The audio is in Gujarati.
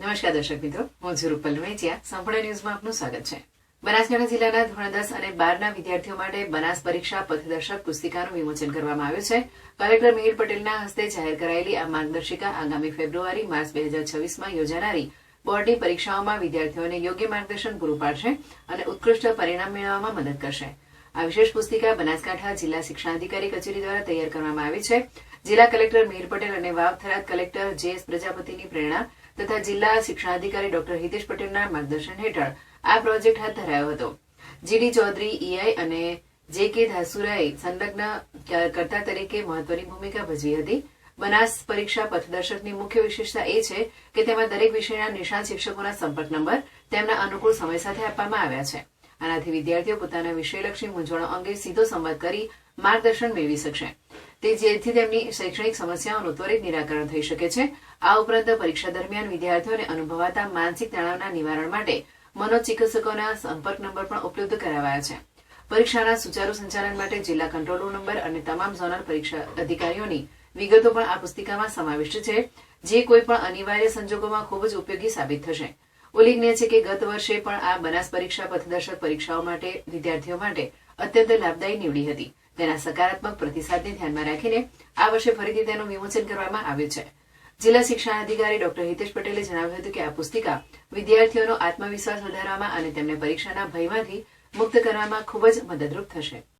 નમસ્કાર દર્શક મિત્રો, હું છું રૂપલ વેચિયા સંપૂર્ણ ન્યૂઝમાં આપનું સ્વાગત છે. બનાસકાંઠા જિલ્લાના ધોરણ દસ અને બારના વિદ્યાર્થીઓ માટે બનાસ પરીક્ષા પથદર્શક પુસ્તિકાનું વિમોચન કરવામાં આવ્યું છે. કલેક્ટર મિહિર પટેલના હસ્તે જાહેર કરાયેલી આ માર્ગદર્શિકા આગામી ફેબ્રુઆરી, માર્ચ બે હજાર છવ્વીસમાં યોજાનારી બોર્ડની પરીક્ષાઓમાં વિદ્યાર્થીઓને યોગ્ય માર્ગદર્શન પૂરું પાડશે અને ઉત્કૃષ્ટ પરિણામ મેળવવામાં મદદ કરશે. આ વિશેષ પુસ્તિકા બનાસકાંઠા જિલ્લા શિક્ષણાધિકારી કચેરી દ્વારા તૈયાર કરવામાં આવી છે. જિલ્લા કલેક્ટર મિહિર પટેલ અને Vav Tharad collector J S પ્રજાપતિની પ્રેરણા તથા જિલ્લા શિક્ષણાધિકારી ડોક્ટર હિતેશ પટેલના માર્ગદર્શન હેઠળ આ પ્રોજેક્ટ હાથ ધરાયો હતો. જીડી ચૌધરી ઈઆઈ અને જે કે ધાસુરાએ સંલગ્ન કરતા તરીકે મહત્વની ભૂમિકા ભજવી હતી. બનાસ પરીક્ષા પથદર્શકની મુખ્ય વિશેષતા એ છે કે તેમાં દરેક વિષયના નિષ્ણાત શિક્ષકોના સંપર્ક નંબર તેમના અનુકૂળ સમય સાથે આપવામાં આવ્યા છે. આનાથી વિદ્યાર્થીઓ પોતાના વિષયલક્ષી મૂંઝવણો અંગે સીધો સંવાદ કરી માર્ગદર્શન મેળવી શકશે. તે જેથી તેમની શૈક્ષણિક સમસ્યાઓનું ત્વરિત નિરાકરણ થઈ શકે છે. આ ઉપરાંત પરીક્ષા દરમિયાન વિદ્યાર્થીઓને અનુભવાતા માનસિક તણાવના નિવારણ માટે મનોચિકિત્સકોના સંપર્ક નંબર પણ ઉપલબ્ધ કરાવાયા છે. પરીક્ષાના સુચારુ સંચાલન માટે જિલ્લા કંટ્રોલ રૂમ નંબર અને તમામ ઝોનલ પરીક્ષા અધિકારીઓની વિગતો પણ આ પુસ્તિકામાં સમાવિષ્ટ છે. જે કોઈ પણ અનિવાર્ય સંજોગોમાં ખૂબ જ ઉપયોગી સાબિત થશે. ઉલ્લેખનીય છે કે ગત વર્ષે પણ આ બનાસ પરીક્ષા પથદર્શક પરીક્ષાઓ માટે વિદ્યાર્થીઓ માટે અત્યંત લાભદાયી નીવડી હતી. તેના સકારાત્મક પ્રતિસાદને ધ્યાનમાં રાખીને આ વર્ષે ફરીથી તેનું વિમોચન કરવામાં આવ્યું છે. જિલ્લા શિક્ષણાધિકારી ડોક્ટર હિતેશ પટેલે જણાવ્યું હતું કે આ પુસ્તિકા વિદ્યાર્થીઓનો આત્મવિશ્વાસ વધારવામાં અને તેમને પરીક્ષાના ભયમાંથી મુક્ત કરવામાં ખૂબ જ મદદરૂપ થશે.